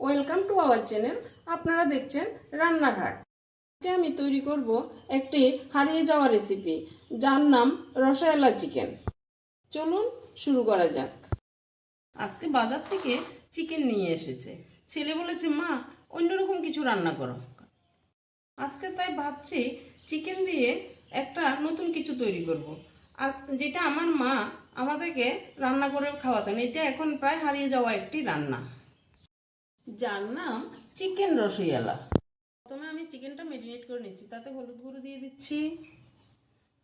Welcome to our channel. আপনারা দেখছেন রান্নার হাট আজকে আমি তৈরি করব একটি হারিয়ে যাওয়া রেসিপি যার নাম রসায়লা চিকেন চলুন শুরু করা যাক। আজকে বাজার থেকে চিকেন নিয়ে এসেছে। ছেলে বলেছে, মা, অন্যরকম কিছু রান্না করো। আজকে তাই ভাবছি চিকেন দিয়ে একটা নতুন কিছু তৈরি করব। আজ যেটা আমার মা আমাদেরকে রান্না করে খাওয়াতেন, এটা এখন প্রায় হারিয়ে যাওয়া একটি রান্না। যার নাম চিকেন রসইয়ালা। প্রথমে আমি চিকেনটা মেরিনেট করে নিচ্ছি, তাতে হলুদ গুঁড়ো দিয়ে দিচ্ছি,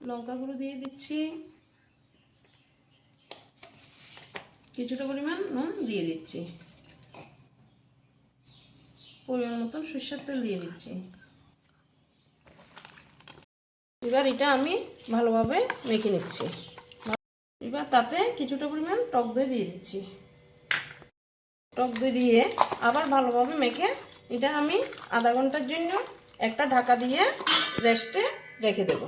লঙ্কা গুঁড়ো দিয়ে দিচ্ছি, কিছুটা পরিমাণ নুন দিয়ে দিচ্ছি। পরিমাণ মতন সর্ষের তেল দিয়ে দিচ্ছি। এবার এটা আমি ভালোভাবে মেখে নিচ্ছি। এবার তাতে কিছুটা পরিমাণ টক দই দিয়ে দিচ্ছি। টক দই দিয়ে আবার ভালোভাবে মেখে এটা আমি আধা ঘণ্টার জন্য একটা ঢাকা দিয়ে রেস্টে রেখে দেব।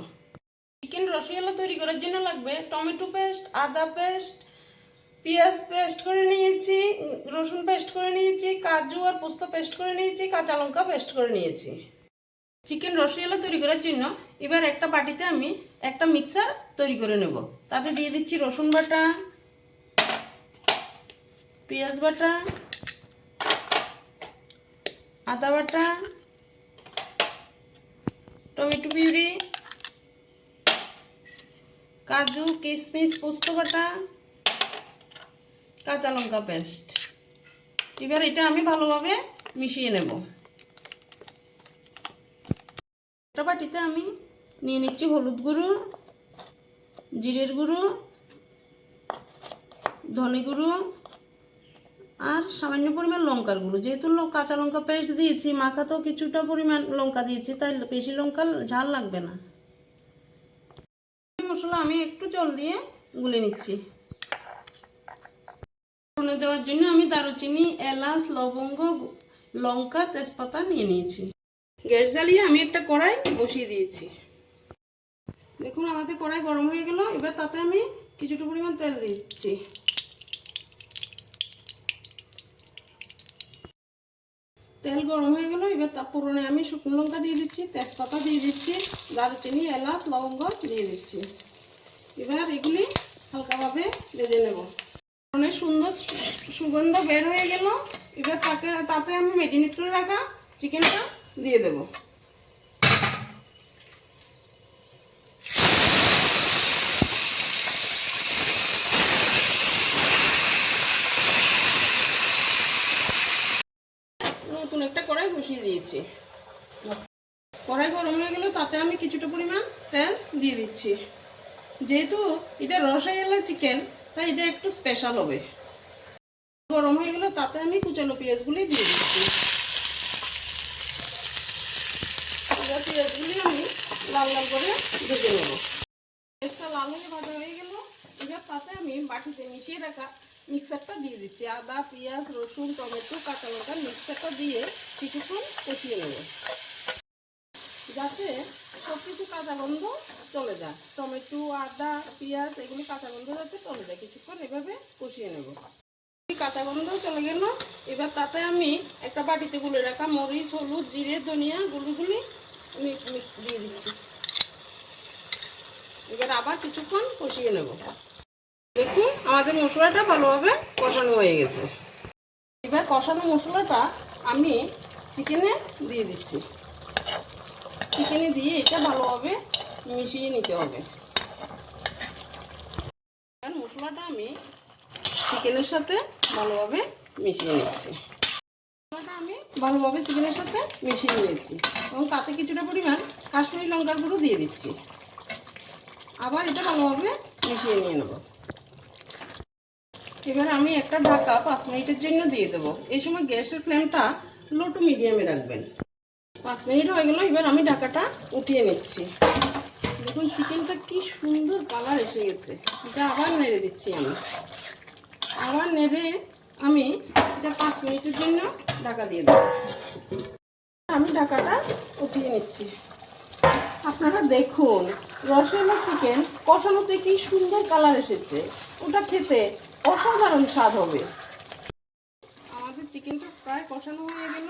চিকেন রসগোল্লা তৈরি করার জন্য লাগবে টমেটো পেস্ট আদা পেস্ট পেঁয়াজ পেস্ট করে নিয়েছি, রসুন পেস্ট করে নিয়েছি, কাজু আর পোস্ত পেস্ট করে নিয়েছি, কাঁচা লঙ্কা পেস্ট করে নিয়েছি। চিকেন রসগোল্লা তৈরি করার জন্য এবার একটা বাটিতে আমি একটা মিক্সার তৈরি করে নেব। তাতে দিয়ে দিচ্ছি রসুন বাটা পেঁয়াজ বাটা, আদা বাটা, টমেটো পিউরি, কাজু কিশমিশ পোস্ত বাটা, কাঁচা লঙ্কা পেস্ট। এবার এটা আমি ভালোভাবে মিশিয়ে নেব। একটা বাটিতে আমি নিয়ে নিচ্ছি হলুদ গুঁড়ো, জিরের গুঁড়ো, ধনে গুঁড়ো আর সামান্য পরিমাণ লঙ্কার গুঁড়ো। যেহেতু কাঁচা লঙ্কা পেস্ট দিয়েছি, মাখাতেও কিছুটা পরিমাণ লঙ্কা দিয়েছি, তাই বেশি লঙ্কা ঝাল লাগবে না। মশলা আমি একটু জল দিয়ে গুলে নিচ্ছি। ফোড়নে দেওয়ার জন্য আমি দারুচিনি, এলাচ, লবঙ্গ, লঙ্কা, তেজপাতা নিয়ে নিয়েছি। গ্যাস জ্বালিয়ে আমি একটা কড়াই বসিয়ে দিয়েছি। দেখুন আমাদের কড়াই গরম হয়ে গেল, এবার তাতে আমি কিছুটা পরিমাণ তেল দিচ্ছি। তেল গরম হয়ে গেল, এবার তার পুরনে আমি শুকনো লঙ্কা দিয়ে দিচ্ছি, তেজপাতা দিয়ে দিচ্ছি, দারুচিনি, এলাচ, লবঙ্গ দিয়ে দিচ্ছি। এবার এগুলি হালকাভাবে ভেজে নেব। অনেক সুন্দর সুগন্ধ বের হয়ে গেল, এবার তাকে তাতে আমি মেরিনেট করে রাখা চিকেনটা দিয়ে দেব নতুন একটা কড়াই বসিয়ে দিয়েছি কড়াই গরম হয়ে গেল, তাতে আমি কিছুটা পরিমাণ তেল দিয়ে দিচ্ছি। যেহেতু এটা রসাইলা চিকেন, তাই এটা একটু স্পেশাল হবে। গরম হয়ে গেল, তাতে আমি কুচানো পেঁয়াজগুলি দিয়ে দিচ্ছি। পেঁয়াজগুলি আমি লাল লাল করে ভেজে নেব। পেঁয়াজটা লাল হয়ে ভাজা হয়ে গেল, এবার তাতে আমি বাটিতে মিশিয়ে রাখা মিক্সারটা দিয়ে দিচ্ছি। আদা, পেঁয়াজ, রসুন, টমেটো কাঁচা লঙ্কা মিক্সারটা দিয়ে কিছুক্ষণ কষিয়ে নেব। যাতে সব কিছু কাঁচা গন্ধ চলে যায়। টমেটো, আদা, পেঁয়াজ, এগুলো কাঁচা গন্ধ যাতে চলে যায়। কিছুক্ষণ এভাবে কষিয়ে নেব। কাঁচা গন্ধ চলে গেল। এবার তাতে আমি একটা বাটিতে গুলে রাখা মরিচ, হলুদ, জিরে, ধনিয়া গুলিগুলি দিয়ে দিচ্ছি। এবার আবার কিছুক্ষণ কষিয়ে নেব। দেখুন, আমাদের মশলাটা ভালোভাবে কষানো হয়ে গেছে। এবার কষানো মশলাটা আমি চিকেনে দিয়ে দিচ্ছি। চিকেনে দিয়ে এটা ভালোভাবে মিশিয়ে নিতে হবে। মশলাটা আমি চিকেনের সাথে ভালোভাবে মিশিয়ে নিচ্ছি। মশলাটা আমি ভালোভাবে চিকেনের সাথে মিশিয়ে নিয়েছি এবং তাতে কিছুটা পরিমাণ কাশ্মীরি লঙ্কার গুঁড়ো দিয়ে দিচ্ছি। আবার এটা ভালোভাবে মিশিয়ে নিয়ে নেব। এবার আমি একটা ঢাকা পাঁচ মিনিটের জন্য দিয়ে দেবো। এই সময় গ্যাসের ফ্লেমটা লো টু মিডিয়ামে রাখবেন। পাঁচ মিনিট হয়ে গেল, এবার আমি ঢাকাটা উঠিয়ে নিচ্ছি। দেখুন, চিকেনটা কি সুন্দর কালার এসে গেছে। এটা আবার নেড়ে দিচ্ছি আমি। আবার নেড়ে আমি এটা পাঁচ মিনিটের জন্য ঢাকা দিয়ে দেবো। আমি ঢাকাটা উঠিয়ে নিচ্ছি। আপনারা দেখুন রসগোল্লা চিকেন কষানোতে কি সুন্দর কালার এসেছে। ওটা খেতে অসাধারণ স্বাদ হবে। আমাদের চিকেনটা প্রায় কষানো হয়ে গেল।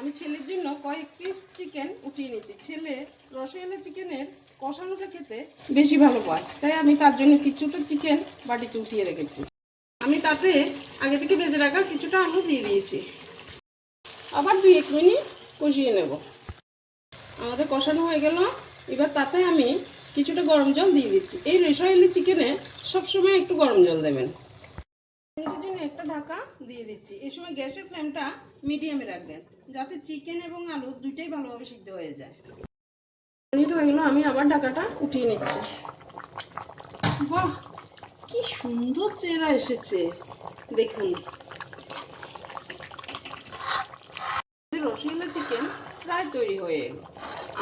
আমি ছেলের জন্য কয়েক পিস চিকেন উঠিয়ে নিচ্ছি ছেলে রসগোল্লা চিকেনের কষানোটা খেতে বেশি ভালো পায় তাই আমি তার জন্য কিছুটা চিকেন বাটিতে উঠিয়ে রেখেছি। আমি তাতে আগে থেকে ভেজে রাখা কিছুটা আলু দিয়ে দিয়েছি। আবার দুই এক মিনিট কষিয়ে নেব। আমাদের কষানো হয়ে গেল। এবার তাতে আমি কিছুটা গরম জল দিয়ে দিচ্ছি। এই রেশাইলি চিকেনে সবসময় একটু গরম জল দেবেন। একটা ঢাকা দিয়ে দিচ্ছি। এই সময় গ্যাসের ফ্লেমটা মিডিয়ামে রাখবেন, যাতে চিকেন এবং আলু দুইটাই ভালোভাবে সিদ্ধ হয়ে যায়। মিনিট হয়ে গেল, আমি আবার ঢাকাটা উঠিয়ে নিচ্ছি। বাহ, কি সুন্দর চেহারা এসেছে। দেখুন। রসগোল্লা চিকেন প্রায় তৈরি হয়ে এলো।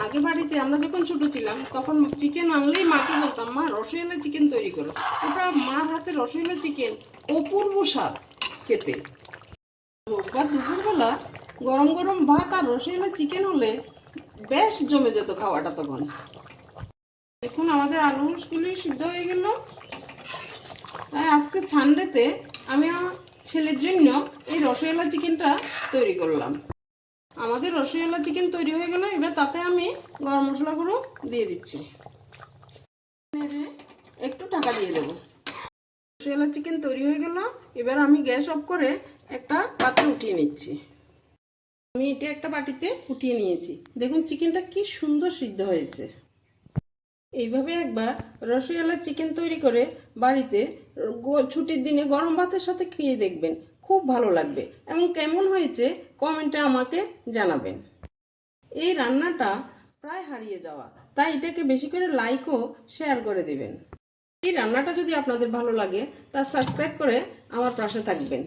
আগে বাড়িতে আমরা যখন ছোট ছিলাম, তখন চিকেন আনলেই মাকে বলতাম, মা, রসগোল্লা চিকেন তৈরি করো। ওটা মার হাতে রসগোল্লা চিকেন অপূর্ব স্বাদ খেতে। রোববার দুপুরবেলা গরম গরম ভাত আর রসগোল্লা চিকেন হলে বেশ জমে যেত খাওয়াটা তখন। দেখুন, আমাদের আলুগুলি সিদ্ধ হয়ে গেল। তাই আজকে ছান্ডেতে আমি আমার ছেলের জন্য এই রসগোল্লা চিকেনটা তৈরি করলাম। আমাদের রসগোল্লা চিকেন তৈরি হয়ে গেল, এবার তাতে আমি গরম মশলাগুলো দিয়ে দিচ্ছি। একটু ঢাকা দিয়ে দেবো। রসগোল্লা চিকেন তৈরি হয়ে গেল, এবার আমি গ্যাস অফ করে একটা পাত্রে উঠিয়ে নিচ্ছি। আমি এটা একটা বাটিতে উঠিয়ে নিয়েছি। দেখুন চিকেনটা কি সুন্দর সিদ্ধ হয়েছে। এইভাবে একবার রসগোল্লা চিকেন তৈরি করে বাড়িতে ছুটির দিনে গরম ভাতের সাথে খেয়ে দেখবেন। খুব ভালো লাগবে এবং কেমন হয়েছে কমেন্টে আমাকে জানাবেন। এই রান্নাটা প্রায় হারিয়ে যাওয়া, তাই এটাকে বেশি করে লাইকও শেয়ার করে দেবেন। এই রান্নাটা যদি আপনাদের ভালো লাগে, তা সাবস্ক্রাইব করে আমার পাশে থাকবেন।